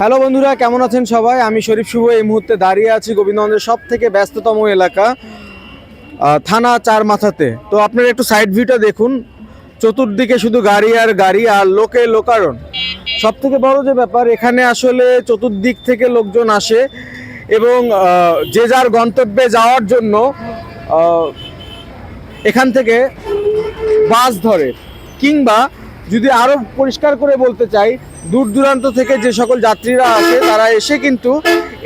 Hello বন্ধুরা, কেমন আছেন সবাই? আমি শরীফ শুভ, এই মুহূর্তে দাঁড়িয়ে আছি গোবিন্দগঞ্জের সব থেকে ব্যস্ততম এলাকা থানা চার মাথাতে। তো আপনারা একটু সাইড ভিউটা দেখুন। চতুর্দিকে শুধু গাড়ি আর গাড়ি আর লোকে লোকারণ। সব থেকে বড় যে ব্যাপার, এখানে আসলে চতুর্দিক থেকে লোকজন আসে এবং যে যার গন্তব্যে যাওয়ার জন্য এখান থেকে বাস ধরে কিংবা যদি আরও পরিষ্কার করে বলতে চাই, দূর দূরান্ত থেকে যে সকল যাত্রীরা আসে, তারা এসে কিন্তু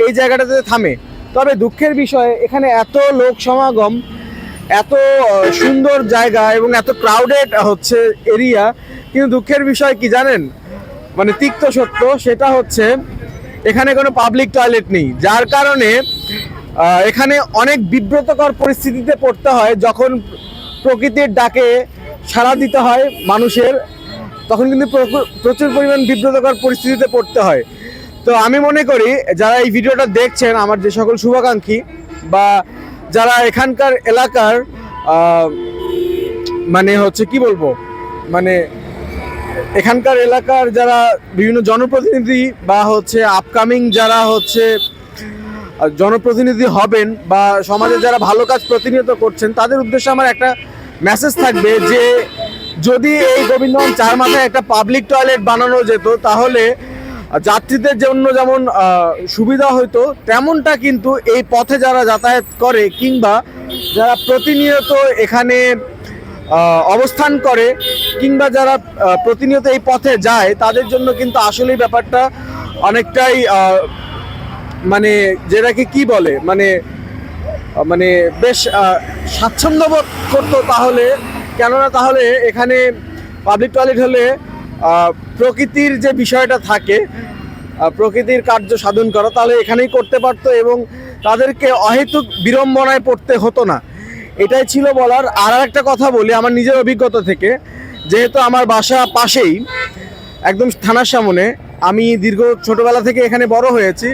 এই জায়গাটাতে থামে। তবে দুঃখের বিষয়, এখানে এত লোক সমাগম, এত সুন্দর জায়গা এবং এত ক্রাউডেড হচ্ছে এরিয়া কিন্তু দুঃখের বিষয় কি জানেন? মানে তিক্ত সত্য, সেটা হচ্ছে এখানে কোনো পাবলিক টয়লেট নেই। যার কারণে এখানে অনেক বিব্রতকর পরিস্থিতিতে পড়তে হয়, যখন প্রকৃতির ডাকে সাড়া দিতে হয় মানুষের। তখন কিন্তু প্রচুর- পরিমাণ বিব্রতকর পরিস্থিতিতে পড়তে হয়। তো আমি মনে করি, যারা এই ভিডিওটা দেখছেন, আমার যে সকল শুভাকাঙ্ক্ষী, বা যারা এখানকার এলাকার মানে হচ্ছে কি বলব মানে এখানকার এলাকার যারা বিভিন্ন জনপ্রতিনিধি বা হচ্ছে আপকামিং যারা হচ্ছে জনপ্রতিনিধি হবেন, বা সমাজে যারা ভালো কাজ প্রতিনিয়ত করছেন, তাদের উদ্দেশ্যে আমার একটা মেসেজ থাকবে যে যদি এই গোবিন্দগঞ্জ চার মাথায় একটা পাবলিক টয়লেট বানানো যেত তাহলে যাত্রীদের জন্য যেমন সুবিধা হতো তেমনটা কিন্তু এই পথে যারা যাতায়াত করে কিংবা যারা প্রতিনিয়ত এখানে অবস্থান করে কিংবা যারা প্রতিনিয়ত এই পথে যায় তাদের জন্য কিন্তু আসলেই ব্যাপারটা অনেকটাই মানে যেটাকে কি বলে মানে মানে বেশ আহ, স্বাচ্ছন্দ্য বোধ করতো তাহলে কেননা তাহলে এখানে পাবলিক টয়লেট হলে প্রকৃতির যে বিষয়টা থাকে প্রকৃতির কার্য সাধন করা, তাহলে এখানেই করতে পারতো এবং তাদেরকে অহেতুক বিড়ম্বনায় পড়তে হতো না। এটাই ছিল বলার। আর একটা কথা বলি, আমার নিজের অভিজ্ঞতা থেকে, যেহেতু আমার বাসা পাশেই, একদম থানার সামনে, আমি দীর্ঘ ছোটবেলা থেকে এখানে বড় হয়েছি,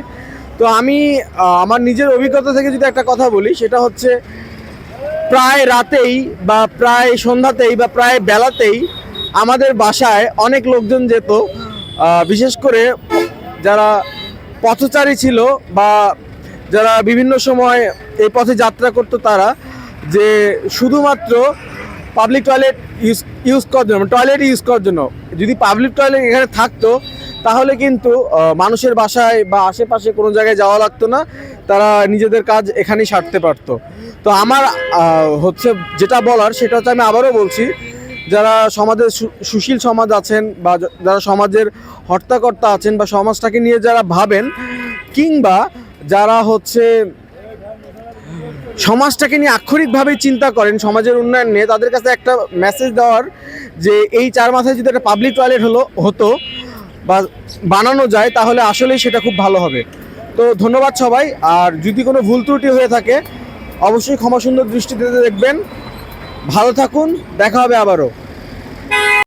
তো আমি আমার নিজের অভিজ্ঞতা থেকে যদি একটা কথা বলি, সেটা হচ্ছে প্রায় রাতেই বা প্রায় সন্ধ্যাতেই বা প্রায় বেলাতেই আমাদের বাসায় অনেক লোকজন যেত। বিশেষ করে যারা পথচারী ছিল বা যারা বিভিন্ন সময় এই পথে যাত্রা করতো তারা, যে শুধুমাত্র পাবলিক টয়লেট ইউজ ইউজ করার জন্য টয়লেট ইউজ করার জন্য। যদি পাবলিক টয়লেট এখানে থাকতো তাহলে কিন্তু মানুষের বাসায় বা আশেপাশে কোনো জায়গায় যাওয়া লাগতো না। তারা নিজেদের কাজ এখানেই সারতে পারতো। তো আমার হচ্ছে যেটা বলার, সেটা হচ্ছে আমি আবারও বলছি, যারা সমাজের সুশীল সমাজ আছেন বা যারা সমাজের হর্তাকর্তা আছেন বা সমাজটাকে নিয়ে যারা ভাবেন, কিংবা যারা হচ্ছে সমাজটাকে নিয়ে আক্ষরিকভাবে চিন্তা করেন, সমাজের উন্নয়ন নিয়ে, তাদের কাছে একটা মেসেজ দেওয়ার যে, এই চার মাথায় যদি একটা পাবলিক টয়লেট হলো, হতো বা বানানো যায়, তাহলে আসলেই সেটা খুব ভালো হবে। তো ধন্যবাদ সবাই, আর যদি কোনো ভুল ত্রুটি হয়ে থাকে, অবশ্যই ক্ষমা সুন্দর দৃষ্টিতে দেখবেন। ভালো থাকুন, দেখা হবে আবারও।